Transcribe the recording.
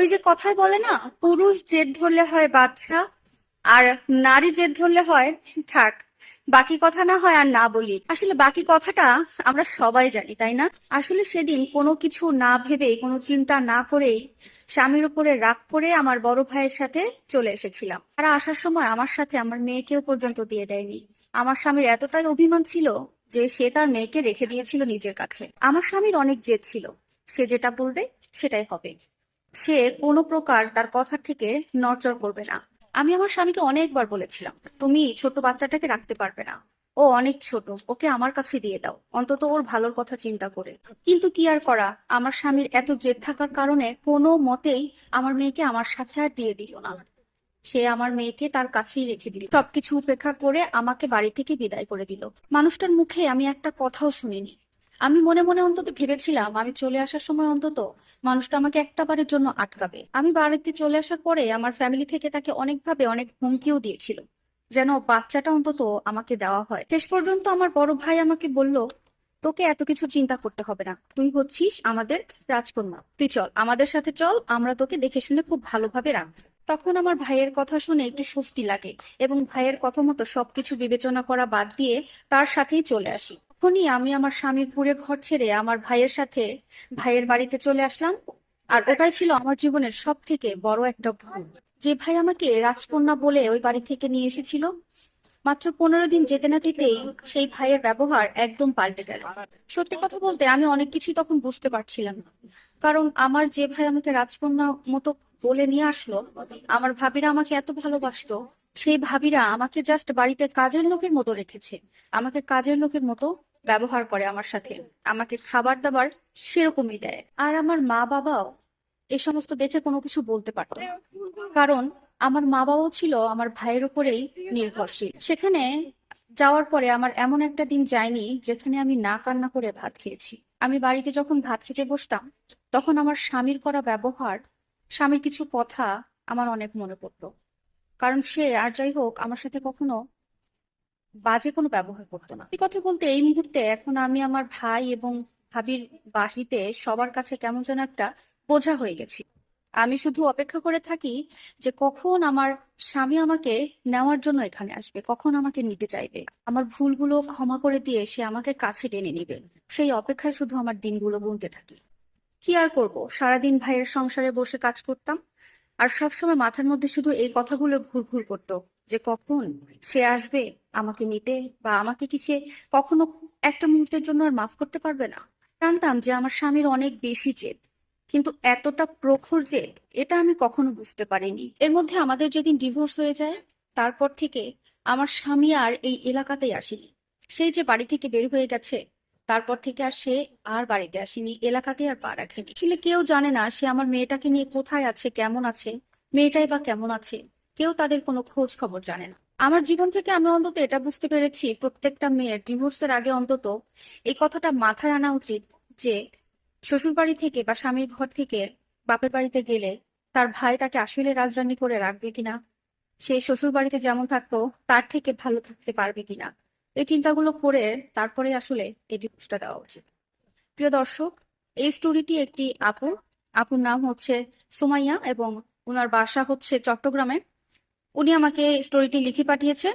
ওই যে কথায় বলে না, পুরুষ জেদ ধরলে হয় বাচ্চা আর নারী জেদ ধরলে হয়, থাক, বাকি কথা না হয় আর না বলি। আসলে বাকি কথাটা আমরা সবাই জানি, তাই না? আসলে সেদিন কোনো কিছু না ভেবে, কোনো চিন্তা না করেই স্বামীর উপরে রাগ করে আমার বড় ভাইয়ের সাথে চলে এসেছিলাম। তারা আসার সময় আমার সাথে আমার মেয়েকেও পর্যন্ত দিয়ে দেয়নি। আমার স্বামীর এতটাই অভিমান ছিল যে সে তার মেয়েকে রেখে দিয়েছিল নিজের কাছে। আমার স্বামীর অনেক জেদ ছিল, সে যেটা বলবে সেটাই হবে। সে কোনো প্রকার তার কথা থেকে নড়চড় করবে না। আমি আমার স্বামীকে অনেকবার বলেছিলাম, তুমি ছোট বাচ্চাটাকে রাখতে পারবে না। ও অনেক ছোট, ওকে আমার কাছে দিয়ে দাও। অন্তত ওর ভালোর কথা চিন্তা করে। কিন্তু কি আর করা, আমার স্বামীর এত জেদ থাকার কারণে কোনো মতেই আমার মেয়েকে আমার সাথে আর দিয়ে দিল না। সে আমার মেয়েকে তার কাছেই রেখে দিল। সবকিছু উপেক্ষা করে আমাকে বাড়ি থেকে বিদায় করে দিল। মানুষটার মুখে আমি একটা কথাও শুনিনি। আমি মনে মনে অন্তত ভেবেছিলাম, আমি চলে আসার সময় অন্তত মানুষটা আমাকে একটা বারের জন্য আটকাবে। আমি বাড়িতে চলে আসার পরে আমার ফ্যামিলি থেকে তাকে অনেকভাবে অনেক হুমকিও দিয়েছিল, যেন বাচ্চাটা অন্তত আমাকে দেওয়া হয়। শেষ পর্যন্ত আমার বড় ভাই আমাকে বলল, তোকে এত কিছু চিন্তা করতে হবে না। তুই হচ্ছিস আমাদের রাজকন্যা। তুই চল, আমাদের সাথে চল, আমরা তোকে দেখে শুনে খুব ভালোভাবে রাখব। তখন আমার ভাইয়ের কথা শুনে একটু স্বস্তি লাগে এবং ভাইয়ের কথা মতো সবকিছু বিবেচনা করা বাদ দিয়ে তার সাথেই চলে আসি। তখনই আমি আমার স্বামীর পুরে ঘর ছেড়ে আমার ভাইয়ের সাথে ভাইয়ের বাড়িতে চলে আসলাম। আর ওটাই ছিল আমার জীবনের সব থেকে বড় একটা ভুল। যে ভাই আমাকে রাজকন্যা বলে ওই বাড়ি থেকে নিয়ে এসেছিল, মাত্র পনেরো দিন যেতে না যেতেই সেই ভাইয়ের ব্যবহার একদম পাল্টে গেল। সত্যি কথা বলতে আমি অনেক কিছুই তখন বুঝতে পারছিলাম না। কারণ আমার যে ভাই আমাকে রাজকন্যা মতো বলে নিয়ে আসলো, আমার ভাবিরা আমাকে এত ভালোবাসতো, সেই ভাবিরা আমাকে জাস্ট বাড়িতে কাজের লোকের মতো রেখেছে। আমাকে কাজের লোকের মতো ব্যবহার করে আমার সাথে। আমাকে খাবার দাবার সেরকমই দেয়। আর আমার মা বাবাও এই সমস্ত দেখে কোনো কিছু বলতে পারতো না। কারণ আমার মা বাবাও ছিল আমার ভাইয়ের উপরেই নির্ভরশীল। সেখানে যাওয়ার পরে আমার এমন একটা দিন যায়নি যেখানে আমি না কান্না করে ভাত খেয়েছি। আমি বাড়িতে যখন ভাত খেতে বসতাম, তখন আমার স্বামীর করা ব্যবহার, স্বামীর কিছু কথা আমার অনেক মনে পড়তো। কারণ সে, আর যাই হোক, আমার সাথে কখনো বাজে কোনো ব্যবহার করতো না। এই কথা বলতে এই মুহূর্তে এখন আমি আমার ভাই এবং ভাবির বাড়িতে সবার কাছে কেমন যেন একটা বোঝা হয়ে গেছি। আমি শুধু অপেক্ষা করে থাকি যে কখন আমার স্বামী আমাকে নেওয়ার জন্য এখানে আসবে, কখন আমাকে নিতে চাইবে। আমার ভুলগুলো ক্ষমা করে দিয়ে সে আমাকে কাছে টেনে নিবে। সেই অপেক্ষায় শুধু আমার দিনগুলো গুনতে থাকি। কি আর করব? সারাদিন ভাইয়ের সংসারে বসে কাজ করতাম। আর সবসময় মাথার মধ্যে শুধু এই কথাগুলো ঘুরঘুর করতো যে কখন সে আসবে, আমাকে নিতে বা আমাকে কি সে কখনো একটা মুহূর্তের জন্য আর মাফ করতে পারবে না? জানতাম যে আমার স্বামীর অনেক বেশি জেদ, কিন্তু এতটা প্রখর জেদ, এটা আমি কখনো বুঝতে পারিনি। এর মধ্যে আমাদের যেদিন ডিভোর্স হয়ে যায়, তারপর থেকে আমার স্বামী আর এই এলাকাতেই আসেনি। সেই যে বাড়ি থেকে বের হয়ে গেছে তারপর থেকে আর সে আর বাড়িতে আসেনি এলাকাতে আর পা রাখেনি। আসলে কেউ জানে না সে আমার মেয়েটাকে নিয়ে কোথায় আছে, কেমন আছে, মেয়েটাই বা কেমন আছে, কেউ তাদের কোনো খোঁজ খবর জানে না। আমার জীবন থেকে আমি অন্তত এটা বুঝতে পেরেছি, প্রত্যেকটা মেয়ের ডিভোর্সের আগে অন্তত এই কথাটা মাথায় আনা উচিত যে শ্বশুর বাড়ি থেকে বা স্বামীর ঘর থেকে বাপের বাড়িতে গেলে তার ভাই তাকে আসলে রাজরানি করে রাখবে কিনা সে শ্বশুর বাড়িতে যেমন থাকতো, তার থেকে ভালো থাকতে পারবে কিনা। এই চিন্তাগুলো করে তারপরে আসলে এই ডিভোর্সটা দেওয়া উচিত। প্রিয় দর্শক, এই স্টোরিটি একটি আপুর আপুর নাম হচ্ছে সুমাইয়া এবং ওনার বাসা হচ্ছে চট্টগ্রামে। উনি আমাকে স্টোরিটি লিখে পাঠিয়েছে